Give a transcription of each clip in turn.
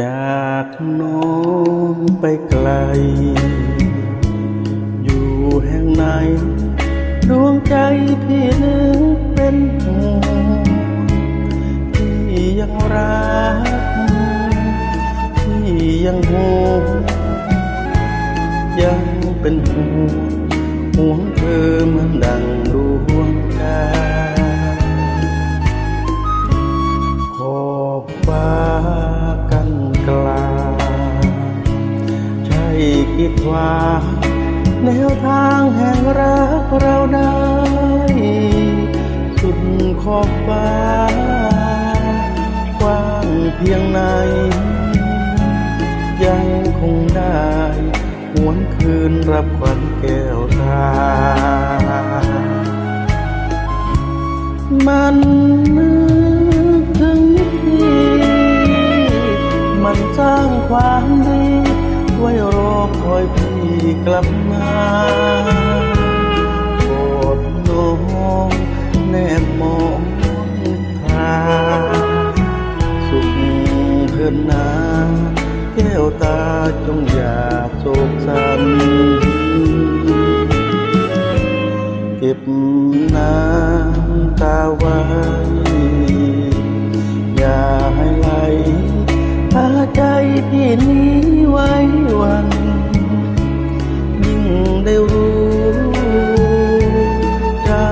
จากน้องไปไกล อยู่แห่งไหน ดวงใจพี่นึกเป็นห่วงพี่ยังรัก พี่ยังห่วงยังเป็นห่วงห่วงเธอเหมือนดังา แนวทางแห่งรักเราได้ สุดขอบฟ้ากว้างเพียงไหน ยังคงได้หวนคืนรับขวัญแก้วตา มันนึกถึงพี่ มันสร้างความดี ไว้รอคอยพี่กลับมาโปรดน้องแนบมองทางสุขเถินนาแก้วตาจงอย่าโศกสันเก็บน้ำ ใจพี่นี้ไว้วันยิ่งได้รู้ เจ้า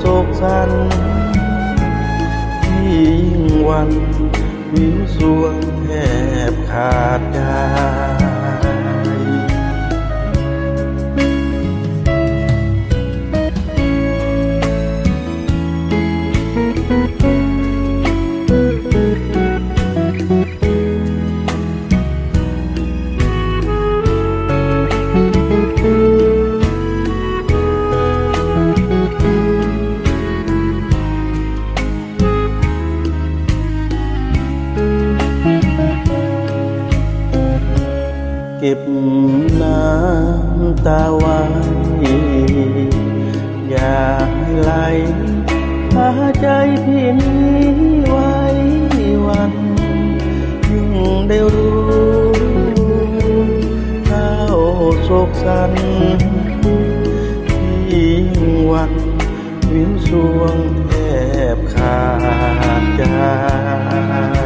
โศกสันพี่ยิ่งวันวิวสวงแทบขาดใจ เก็บน้ำตาไว้อย่าให้ไหลพาใจพี่นี้ไว้วันยิ่งได้รู้เท้าโศกสันพี่ยิ่งวันวิวสวงแทบขาดใจ